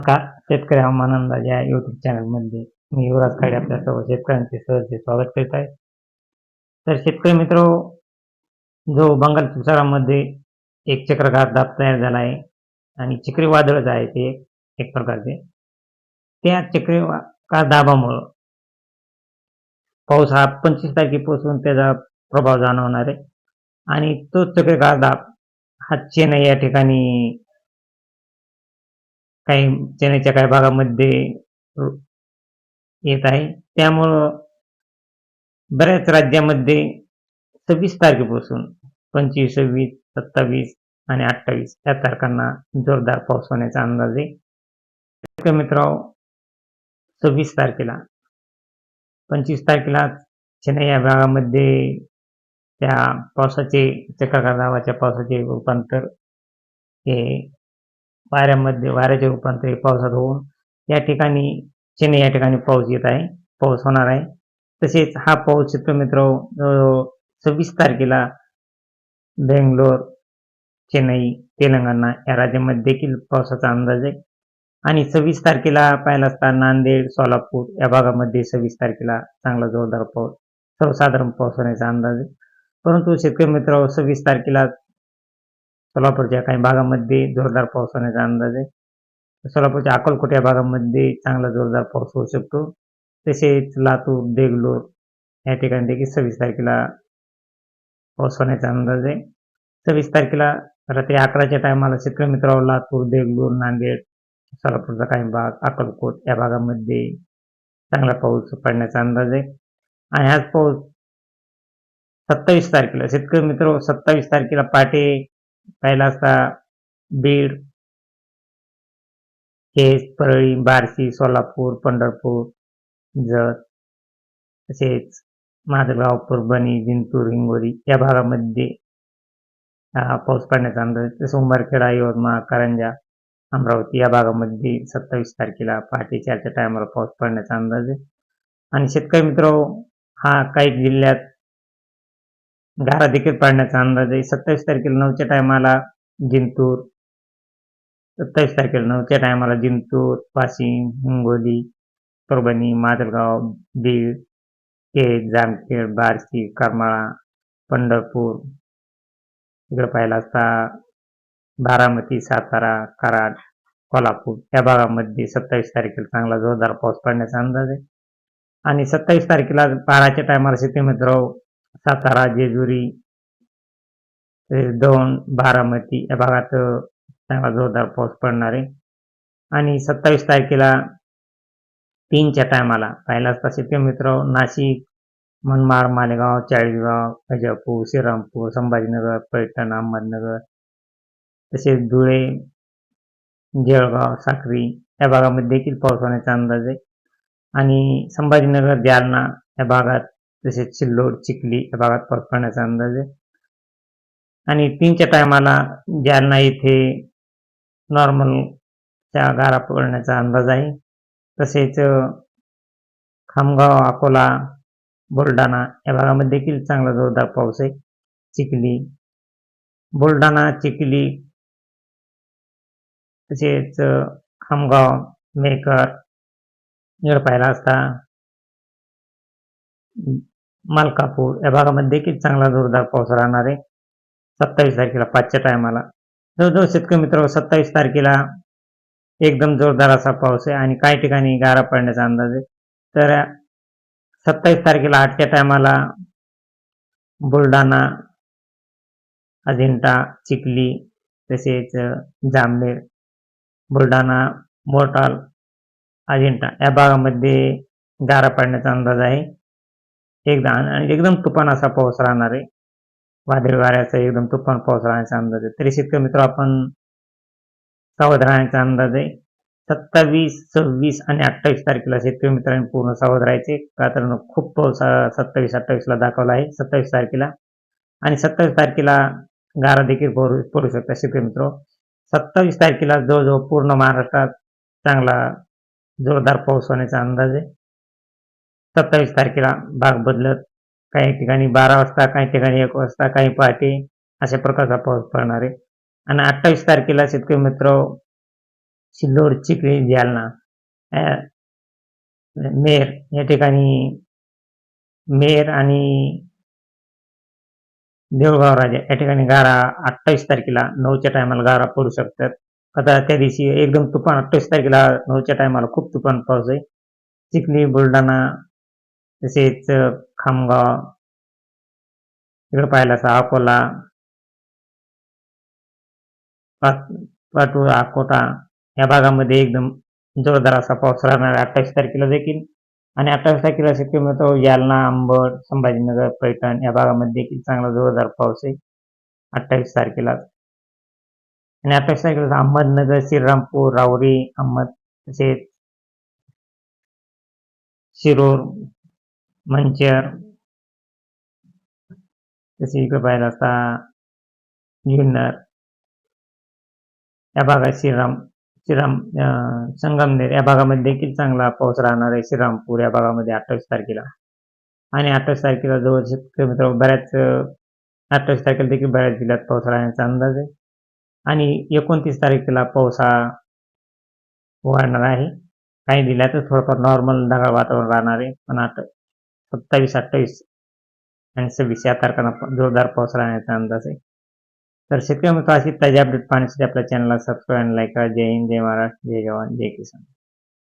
का शेतकरी हवामान अंदाज या युट्यूब चॅनलमध्ये मी युवराज खाडे आपल्या सर्व शेतकऱ्यांचे सहज स्वागत करीत आहे. तर शेतकरी मित्र जो बंगाल तुसारामध्ये एक चक्रघात दाब तयार झाला आहे आणि चक्रीवादळच आहे ते एक प्रकारचे त्या चक्रीवा दाबामुळं पाऊस हा पंचवीस तारखेपासून त्याचा प्रभाव जाणवणार आहे आणि तो चक्रीवादळ दाब हा चेन्नई या ठिकाणी काही चेन्नईच्या काही भागामध्ये येत आहे. त्यामुळं बऱ्याच राज्यामध्ये सव्वीस तारखेपासून पंचवीस सव्वीस सत्तावीस आणि अठ्ठावीस या तारखांना जोरदार पाऊस होण्याचा अंदाज आहे. मित्रांनो सव्वीस तारखेला पंचवीस तारखेला चेन्नई या भागामध्ये त्या पावसाचे चक्राकार नावाच्या पावसाचे रूपांतर हे वाऱ्यामध्ये वाऱ्याचे रूपांतर पावसात होऊन या ठिकाणी चेन्नई या ठिकाणी पाऊस येत आहे पाऊस होणार आहे. तसेच हा पाऊस चित्रमित्र मित्र सव्वीस तारखेला बेंगलोर चेन्नई तेलंगणा या राज्यामध्ये देखील पावसाचा अंदाज आहे. आणि सव्वीस तारखेला पाहिला असता नांदेड सोलापूर या भागामध्ये सव्वीस तारखेला चांगला जोरदार पाऊस सर्वसाधारण पाऊस होण्याचा अंदाज आहे. परंतु शेतकरी मित्र सव्वीस तारखेला सोलापूरच्या काही भागामध्ये जोरदार पाऊस होण्याचा अंदाज आहे. सोलापूरच्या अकोलकोट या भागामध्ये चांगला जोरदार पाऊस होऊ शकतो. तसेच लातूर देगलूर या ठिकाणी देखील सव्वीस तारखेला पाऊस होण्याचा अंदाज आहे. सव्वीस तारखेला रात्री अकराच्या टायमाला शेतकरी लातूर देगलूर नांदेड सोलापूरचा काही भाग अकोलकोट या भागामध्ये चांगला पाऊस पडण्याचा अंदाज आहे. आणि हाच पाऊस सत्तावीस तारखेला शेतकरी मित्र सत्तावीस तारखेला पहाटे पहिला असता बीड केस परळी बार्शी सोलापूर पंढरपूर जत तसेच माधवगाव परभणी जिंतूर हिंगोली या भागामध्ये हा पाऊस पडण्याचा अंदाज आहे. सोमवारखेडा यवतमाळ कारंजा अमरावती या भागामध्ये सत्तावीस तारखेला पहाटे चारच्या टायमाला पाऊस पडण्याचा अंदाज आहे आणि शेतकरी मित्र हा काही जिल्ह्यात धारा देखील पाडण्याचा अंदाज आहे. सत्तावीस तारखेला नऊच्या टायमाला जिंतूर सत्तावीस तारखेला नऊच्या टायमाला जिंतूर वाशिम हिंगोली परभणी माजलगाव बीड केज जामखेड बार्शी करमाळा पंढरपूर इकडं पाहिला असता बारामती सातारा कराड कोल्हापूर. या भागामध्ये सत्तावीस तारखेला चांगला जोरदार पाऊस पडण्याचा अंदाज आहे. आणि सत्तावीस तारखेला बाराच्या टायमाला शेती सातारा जेजुरी दोन बारामती या भागात चांगला जोरदार पाऊस पडणार. आहे आणि सत्तावीस तारखेला तीनच्या टायमाला पाहिला असता ते मित्र नाशिक मनमाड मालेगाव चाळीसगाव अजापूर श्रीरामपूर संभाजीनगर पैठण अहमदनगर तसेच धुळे जळगाव साक्री या भागामध्ये देखील पाऊस होण्याचा अंदाज आहे. आणि संभाजीनगर जालना या भागात तसेच सिल्लोड चिखली या भागात पाऊस पडण्याचा अंदाज आहे. आणि तीनच्या टायमाला जालना इथे नॉर्मलच्या गारा पडण्याचा अंदाज आहे तसेच खामगाव अकोला बुलढाणा या भागामध्ये देखील चांगला जोरदार पाऊस आहे. चिखली बुलढाणा चिखली तसेच खामगाव मेकर इकडे पाहिला असता मालकापूर. या भागामध्ये देखील चांगला जोरदार पाऊस राहणार आहे. सत्तावीस तारखेला पाचच्या टायमाला जवळजवळ शेतकरी मित्र सत्तावीस तारखेला एकदम जोरदार असा पाऊस आहे आणि काही ठिकाणी गारा पडण्याचा अंदाज आहे. तर सत्तावीस तारखेला आठच्या टायमाला बुलढाणा अजिंठा चिखली तसेच जामनेर बुलढाणा मोटाल अजिंठा या भागामध्ये गारा पडण्याचा अंदाज आहे. एकदा आणि एकदम तुफान असा पाऊस राहणार आहे. वादळी वाऱ्याचा एकदम तुफान पाऊस राहण्याचा अंदाज आहे. तरी शेतकरी मित्र आपण सावध राहण्याचा अंदाज आहे. सत्तावीस सव्वीस आणि अठ्ठावीस तारखेला शेतकरी मित्रांनी पूर्ण सावध राहायचे. कारण खूप पाऊस सत्तावीस अठ्ठावीसला दाखवला आहे. सत्तावीस तारखेला आणि सत्तावीस तारखेला गारा देखील पडू पडू शकतात शेतकरी मित्र. सत्तावीस तारखेला जवळजवळ पूर्ण महाराष्ट्रात चांगला जोरदार पाऊस होण्याचा अंदाज आहे. सत्तावीस तारखेला भाग बदलत काही ठिकाणी बारा वाजता काही ठिकाणी एक वाजता काही पहाटे अशा प्रकारचा पाऊस पडणार आहे. आणि अठ्ठावीस तारखेला शेतकरी मित्र सिल्लोड चिखली जालना मेर या ठिकाणी मेर आणि देऊळगाव राजा या ठिकाणी गारा अठ्ठावीस तारखेला नऊच्या टायमाला गारा पडू शकतात. आता त्या दिवशी एकदम तुफान अठ्ठावीस तारखेला नऊच्या टायमाला खूप तुफान पाऊस आहे. चिखली बुलढाणा तसेच खामगाव इकडे पाहिला असा अकोला पाटूर अकोटा या भागामध्ये एकदम जोरदार असा पाऊस राहणार. अठ्ठावीस तारखेला देखील आणि अठ्ठावीस तारखेला शक्यतो जालना अंबड संभाजीनगर पैठण या भागामध्ये देखील चांगला जोरदार पाऊस आहे. अठ्ठावीस तारखेला. आणि अठ्ठावीस तारखेला अहमदनगर श्रीरामपूर रावरी अहमद तसेच शिरूर म्हणजे मंचर तसे इकडे पाहिलं असता जुन्नर या भागात श्रीराम श्रीराम संगमनेर या भागामध्ये देखील चांगला पाऊस राहणार आहे. श्रीरामपूर या भागामध्ये अठ्ठावीस तारखेला. आणि अठ्ठावीस तारखेला जवळ शेतकरी मित्र बऱ्याच अठ्ठावीस तारखेला देखील बऱ्याच जिल्ह्यात पाऊस राहण्याचा अंदाज आहे. आणि एकोणतीस तारखेला पाऊस हा वाढणार आहे. काही जिल्ह्यातच थोडंफार नॉर्मल ढगाळ वातावरण राहणार आहे. पण आता सत्तावीस अठ्ठावीस आणि सव्वीस या तारखांना जोरदार पाऊस राहण्याचा अंदाज. आहे तर शेतकरी मित्र अशी ताजी अपडेट पाहण्यासाठी आपल्या चॅनलला सबस्क्राईब आणि लाईक करा. जय हिंद जय महाराष्ट्र जय जवान जय किसान.